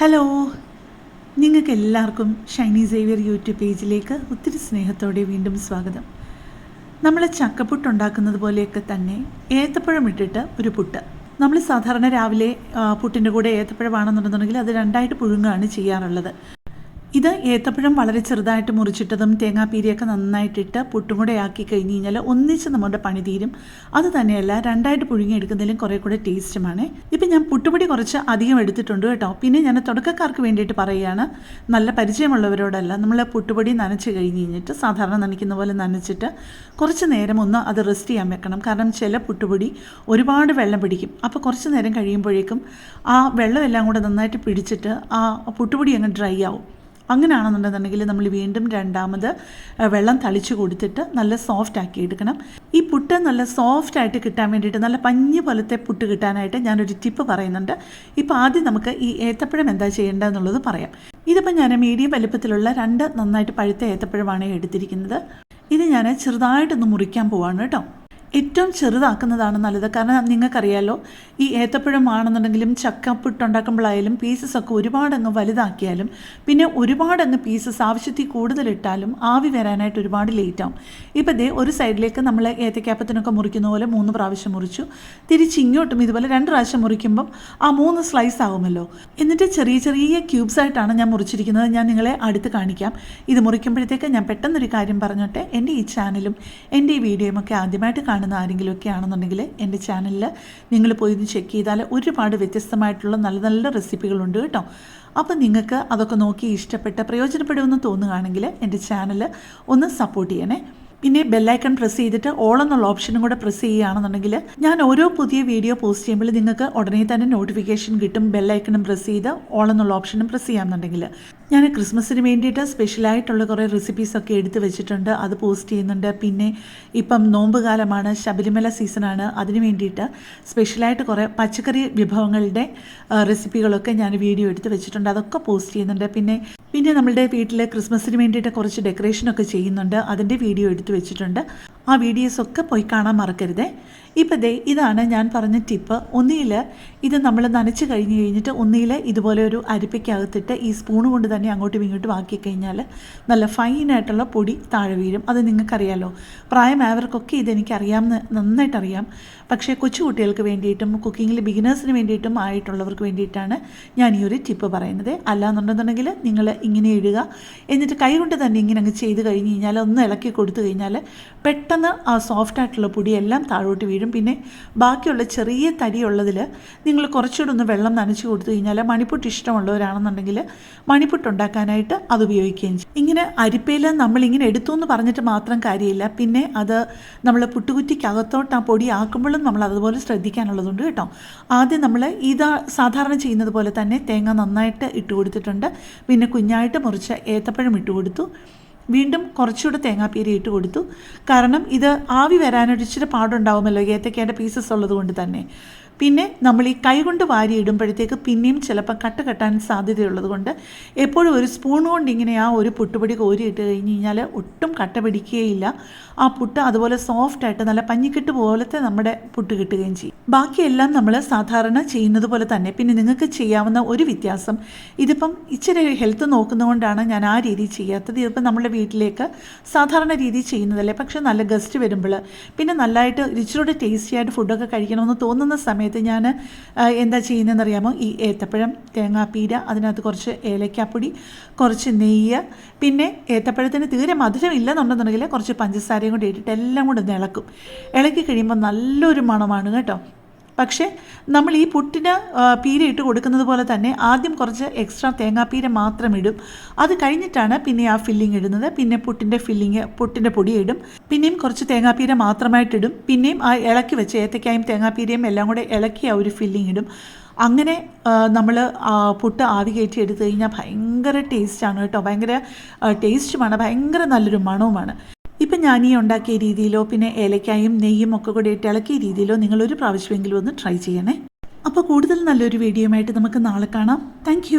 Hello നിങ്ങൾക്ക് എല്ലാവർക്കും Shiny Xavier YouTube പേജിലേക്ക് ഒത്തിരി സ്നേഹത്തോടെ വീണ്ടും സ്വാഗതം. നമ്മൾ ചക്കപ്പുട്ട് ഉണ്ടാക്കുന്നത് പോലെയൊക്കെ തന്നെ ഏത്തപ്പഴം ഇട്ടിട്ട് ഒരു പുട്ട്. നമ്മൾ സാധാരണ രാവിലെ പുട്ടിന്റെ കൂടെ ഏത്തപ്പഴമാണെന്നുണ്ടെന്നുണ്ടെങ്കിൽ അത് രണ്ടായിട്ട് പുഴുങ്ങാണ് ചെയ്യാറുള്ളത്. ഇത് ഏത്തപ്പഴം വളരെ ചെറുതായിട്ട് മുറിച്ചിട്ടതും തേങ്ങാപ്പീരിയൊക്കെ നന്നായിട്ടിട്ട് പുട്ടും കൂടെ ആക്കി കഴിഞ്ഞ് കഴിഞ്ഞാൽ ഒന്നിച്ച് നമ്മുടെ പണി തീരും. അത് തന്നെയല്ല രണ്ടായിട്ട് പുഴുങ്ങിയെടുക്കുന്നതിലും കുറേ കൂടെ ടേസ്റ്റുമാണ്. ഇപ്പം ഞാൻ പുട്ടുപൊടി കുറച്ച് അധികം എടുത്തിട്ടുണ്ട് കേട്ടോ. പിന്നെ ഞാൻ തുടക്കക്കാർക്ക് വേണ്ടിയിട്ട് പറയുകയാണ് നല്ല പരിചയമുള്ളവരോടല്ല നമ്മൾ പുട്ടുപൊടി നനച്ച് കഴിഞ്ഞ് കഴിഞ്ഞിട്ട് സാധാരണ നനയ്ക്കുന്ന പോലെ നനച്ചിട്ട് കുറച്ച് നേരം ഒന്ന് അത് റെസ്റ്റ് ചെയ്യാൻ വെക്കണം. കാരണം ചില പുട്ടുപൊടി ഒരുപാട് വെള്ളം പിടിക്കും. അപ്പോൾ കുറച്ച് നേരം കഴിയുമ്പോഴേക്കും ആ വെള്ളമെല്ലാം കൂടെ നന്നായിട്ട് പിടിച്ചിട്ട് ആ പുട്ടുപൊടി അങ്ങ് ഡ്രൈ ആവും. അങ്ങനെയാണെന്നുണ്ടെന്നുണ്ടെങ്കിൽ നമ്മൾ വീണ്ടും രണ്ടാമത് വെള്ളം തളിച്ച് കൊടുത്തിട്ട് നല്ല സോഫ്റ്റ് ആക്കി എടുക്കണം. ഈ പുട്ട് നല്ല സോഫ്റ്റ് ആയിട്ട് കിട്ടാൻ വേണ്ടിയിട്ട് നല്ല പഞ്ഞ് പോലത്തെ പുട്ട് കിട്ടാനായിട്ട് ഞാനൊരു ടിപ്പ് പറയുന്നുണ്ട്. ഇപ്പോൾ ആദ്യം നമുക്ക് ഈ ഏത്തപ്പഴം എന്താ ചെയ്യേണ്ടതെന്നുള്ളത് പറയാം. ഇതിപ്പോൾ ഞാൻ മീഡിയം വലുപ്പത്തിലുള്ള രണ്ട് നന്നായിട്ട് പഴുത്ത ഏത്തപ്പഴമാണ് എടുത്തിരിക്കുന്നത്. ഇത് ഞാൻ ചെറുതായിട്ടൊന്ന് മുറിക്കാൻ പോവാണ് കേട്ടോ. ഏറ്റവും ചെറുതാക്കുന്നതാണ് നല്ലത്. കാരണം നിങ്ങൾക്കറിയാലോ ഈ ഏത്തപ്പഴമാണെന്നുണ്ടെങ്കിലും ചക്കപ്പുട്ടുണ്ടാക്കുമ്പോഴായാലും പീസസ് ഒക്കെ ഒരുപാട് അങ്ങ് വലുതാക്കിയാലും പിന്നെ ഒരുപാടങ്ങ് പീസസ് ആവശ്യത്തിൽ കൂടുതലിട്ടാലും ആവി വരാനായിട്ട് ഒരുപാട് ലേറ്റാവും ഇപ്പം ദേ ഒരു സൈഡിലേക്ക് നമ്മൾ ഏത്തക്കാപ്പത്തിനൊക്കെ മുറിക്കുന്ന പോലെ മൂന്ന് പ്രാവശ്യം മുറിച്ചു. തിരിച്ച് ഇങ്ങോട്ടും ഇതുപോലെ രണ്ട് പ്രാവശ്യം മുറിക്കുമ്പം ആ മൂന്ന് സ്ലൈസ് ആകുമല്ലോ എന്നിട്ട് ചെറിയ ചെറിയ ക്യൂബ്സ് ആയിട്ടാണ് ഞാൻ മുറിച്ചിരിക്കുന്നത്. ഞാൻ നിങ്ങളെ അടുത്ത് കാണിക്കാം. ഇത് മുറിക്കുമ്പോഴത്തേക്ക് ഞാൻ പെട്ടെന്നൊരു കാര്യം പറഞ്ഞോട്ടെ. എന്റെ ഈ ചാനലും എന്റെ ഈ വീഡിയോയും ഒക്കെ ആദ്യമായിട്ട് കാണുന്ന ആരെങ്കിലുമൊക്കെ ആണെന്നുണ്ടെങ്കിൽ എന്റെ ചാനലിൽ നിങ്ങൾ പോയി ചെക്ക് ചെയ്താൽ ഒരുപാട് വ്യത്യസ്തമായിട്ടുള്ള നല്ല നല്ല റെസിപ്പികളുണ്ട് കേട്ടോ. അപ്പം നിങ്ങൾക്ക് അതൊക്കെ നോക്കി ഇഷ്ടപ്പെട്ട് പ്രയോജനപ്പെടുമെന്ന് തോന്നുകയാണെങ്കിൽ എന്റെ ചാനൽ ഒന്ന് സപ്പോർട്ട് ചെയ്യണേ. പിന്നെ ബെല്ലൈക്കൺ പ്രസ് ചെയ്തിട്ട് ഓൾ എന്നുള്ള ഓപ്ഷനും കൂടെ പ്രസ് ചെയ്യുകയാണെന്നുണ്ടെങ്കിൽ ഞാൻ ഓരോ പുതിയ വീഡിയോ പോസ്റ്റ് ചെയ്യുമ്പോൾ നിങ്ങൾക്ക് ഉടനെ തന്നെ നോട്ടിഫിക്കേഷൻ കിട്ടും ബെല്ലൈക്കണും പ്രസ് ചെയ്ത് ഓൾ എന്നുള്ള ഓപ്ഷനും പ്രസ് ചെയ്യാമെന്നുണ്ടെങ്കിൽ. ഞാൻ ക്രിസ്മസിന് വേണ്ടിയിട്ട് സ്പെഷ്യലായിട്ടുള്ള കുറേ റെസിപ്പീസൊക്കെ എടുത്ത് വെച്ചിട്ടുണ്ട് അത് പോസ്റ്റ് ചെയ്യുന്നുണ്ട്. പിന്നെ ഇപ്പം നോമ്പ് കാലമാണ് ശബരിമല സീസണാണ് അതിന് വേണ്ടിയിട്ട് സ്പെഷ്യലായിട്ട് കുറേ പച്ചക്കറി വിഭവങ്ങളുടെ റെസിപ്പികളൊക്കെ ഞാൻ വീഡിയോ എടുത്ത് വെച്ചിട്ടുണ്ട്. അതൊക്കെ പോസ്റ്റ് ചെയ്യുന്നുണ്ട്. പിന്നെ പിന്നെ നമ്മളുടെ വീട്ടിൽ ക്രിസ്മസിന് വേണ്ടിയിട്ട് കുറച്ച് ഡെക്കറേഷനൊക്കെ ചെയ്യുന്നുണ്ട്. അതിന്റെ വീഡിയോ എടുത്തു വെച്ചിട്ടുണ്ട്. ആ വീഡിയോസൊക്കെ പോയി കാണാൻ മറക്കരുതേ. ഇപ്പം ദേ ഇതാണ് ഞാൻ പറഞ്ഞ ടിപ്പ്. ഒന്നിയിൽ ഇത് നമ്മൾ നനച്ച് കഴിഞ്ഞ് കഴിഞ്ഞിട്ട് ഒന്നിയിൽ ഇതുപോലെ ഒരു അരിപ്പയ്ക്കകത്തിട്ട് ഈ സ്പൂൺ കൊണ്ട് തന്നെ അങ്ങോട്ടും ഇങ്ങോട്ടും ആക്കി കഴിഞ്ഞാൽ നല്ല ഫൈനായിട്ടുള്ള പൊടി താഴെ വീഴും. അത് നിങ്ങൾക്കറിയാലോ. പ്രായമായവർക്കൊക്കെ ഇതെനിക്കറിയാം നന്നായിട്ടറിയാം. പക്ഷേ കൊച്ചുകുട്ടികൾക്ക് വേണ്ടിയിട്ടും കുക്കിങ്ങിൽ ബിഗിനേഴ്സിന് വേണ്ടിയിട്ടും ആയിട്ടുള്ളവർക്ക് വേണ്ടിയിട്ടാണ് ഞാൻ ഈ ഒരു ടിപ്പ് പറയുന്നത്. അല്ലാന്നുണ്ടെന്നുണ്ടെങ്കിൽ നിങ്ങൾ ഇങ്ങനെ ഇടുക എന്നിട്ട് കൈ കൊണ്ട് തന്നെ ഇങ്ങനെ അങ്ങ് ചെയ്ത് കഴിഞ്ഞ് കഴിഞ്ഞാൽ ഒന്ന് ഇളക്കി കൊടുത്തു കഴിഞ്ഞാൽ പെട്ടെന്ന് ആ സോഫ്റ്റ് ആയിട്ടുള്ള പൊടിയെല്ലാം താഴോട്ട് വീഴും. പിന്നെ ബാക്കിയുള്ള ചെറിയ തരിയുള്ളതിൽ നിങ്ങൾ കുറച്ചുകൂടെ ഒന്ന് വെള്ളം നനച്ച് കൊടുത്തു കഴിഞ്ഞാൽ മണിപ്പുട്ട് ഇഷ്ടമുള്ളവരാണെന്നുണ്ടെങ്കിൽ മണിപ്പുട്ട് ഉണ്ടാക്കാനായിട്ട് അത് ഉപയോഗിക്കുകയും ചെയ്യും. ഇങ്ങനെ അരിപ്പയിൽ നമ്മളിങ്ങനെ എടുത്തു എന്ന് പറഞ്ഞിട്ട് മാത്രം കാര്യമില്ല. പിന്നെ അത് നമ്മൾ പുട്ടുകുറ്റിക്കകത്തോട്ട് ആ പൊടി ആക്കുമ്പോഴും നമ്മൾ അതുപോലെ ശ്രദ്ധിക്കാനുള്ളതുണ്ട് കേട്ടോ. ആദ്യം നമ്മൾ ഇതാ സാധാരണ ചെയ്യുന്നത് പോലെ തന്നെ തേങ്ങ നന്നായിട്ട് ഇട്ട് കൊടുത്തിട്ടുണ്ട്. പിന്നെ കുഞ്ഞായിട്ട് മുറിച്ച ഏത്തപ്പഴം ഇട്ട് കൊടുത്തു. വീണ്ടും കുറച്ചുകൂടെ തേങ്ങാപ്പീരി ഇട്ട് കൊടുത്തു. കാരണം ഇത് ആവി വരാനൊരു ഇച്ചിരി പാടുണ്ടാവുമല്ലോ ഏത്തക്കേന്റെ പീസസ് ഉള്ളത് കൊണ്ട് തന്നെ. പിന്നെ നമ്മൾ ഈ കൈകൊണ്ട് വാരി ഇടുമ്പോഴത്തേക്ക് പിന്നെയും ചിലപ്പോൾ കട്ട് കെട്ടാൻ സാധ്യതയുള്ളത് കൊണ്ട് എപ്പോഴും ഒരു സ്പൂൺ കൊണ്ട് ഇങ്ങനെ ആ ഒരു പുട്ടുപൊടി കോരിയിട്ട് കഴിഞ്ഞ് കഴിഞ്ഞാൽ ഒട്ടും കട്ട പിടിക്കുകയില്ല. ആ പുട്ട് അതുപോലെ സോഫ്റ്റായിട്ട് നല്ല പഞ്ഞിക്കെട്ട് പോലത്തെ നമ്മുടെ പുട്ട് കിട്ടുകയും ചെയ്യും. ബാക്കിയെല്ലാം നമ്മൾ സാധാരണ ചെയ്യുന്നത് പോലെ തന്നെ. പിന്നെ നിങ്ങൾക്ക് ചെയ്യാവുന്ന ഒരു വ്യത്യാസം ഇതിപ്പം ഇച്ചിരി ഹെൽത്ത് നോക്കുന്നതുകൊണ്ടാണ് ഞാൻ ആ രീതി ചെയ്യാത്തത്. ഇതിപ്പം നമ്മുടെ വീട്ടിലേക്ക് സാധാരണ രീതി ചെയ്യുന്നതല്ലേ? പക്ഷേ നല്ല ഗസ്റ്റ് വരുമ്പോൾ പിന്നെ നല്ലതായിട്ട് ഇച്ചിരൂടെ ടേസ്റ്റി ആയിട്ട് ഫുഡൊക്കെ കഴിക്കണമെന്ന് തോന്നുന്ന സമയത്ത് ഞാൻ എന്താ ചെയ്യുന്നതെന്ന് അറിയാമോ ഈ ഏത്തപ്പഴം തേങ്ങാപ്പീര അതിനകത്ത് കുറച്ച് ഏലക്കാപ്പൊടി കുറച്ച് നെയ്യ് പിന്നെ ഏത്തപ്പഴത്തിന് തീരെ മധുരം ഇല്ലെന്നുണ്ടെന്നുണ്ടെങ്കിൽ കുറച്ച് പഞ്ചസാരയും കൂടി ഇട്ടിട്ട് എല്ലാം കൂടെ ഒന്ന് ഇളക്കും. ഇളക്കി കഴിയുമ്പോൾ നല്ലൊരു മണമാണ് കേട്ടോ. പക്ഷേ നമ്മൾ ഈ പുട്ടിന് പീര ഇട്ട് കൊടുക്കുന്നത് പോലെ തന്നെ ആദ്യം കുറച്ച് എക്സ്ട്രാ തേങ്ങാപ്പീര മാത്രം ഇടും. അത് കഴിഞ്ഞിട്ടാണ് പിന്നെ ആ ഫില്ലിംഗ് ഇടുന്നത്. പിന്നെ പുട്ടിന്റെ ഫില്ലിങ് പുട്ടിന്റെ പൊടി ഇടും. പിന്നെയും കുറച്ച് തേങ്ങാപ്പീര മാത്രമായിട്ടിടും പിന്നെയും ആ ഇളക്കി വെച്ച് ഏത്തക്കായും തേങ്ങാപ്പീരയും എല്ലാം കൂടെ ഇളക്കി ആ ഒരു ഫില്ലിംഗ് ഇടും. അങ്ങനെ നമ്മൾ പുട്ട് ആവി കയറ്റി എടുത്തു കഴിഞ്ഞാൽ ഭയങ്കര ടേസ്റ്റാണ് കേട്ടോ. ഭയങ്കര ടേസ്റ്റുമാണ് ഭയങ്കര നല്ലൊരു മണവുമാണ്. ഇപ്പം ഞാൻ ഈ ഉണ്ടാക്കിയ രീതിയിലോ പിന്നെ ഏലക്കായും നെയ്യും ഒക്കെ കൂടി ഇട്ട് ഇളക്കിയ രീതിയിലോ നിങ്ങൾ ഒരു പ്രാവശ്യമെങ്കിലും ഒന്ന് ട്രൈ ചെയ്യണേ. അപ്പോൾ കൂടുതൽ നല്ലൊരു വീഡിയോയുമായിട്ട് നമുക്ക് നാളെ കാണാം. താങ്ക്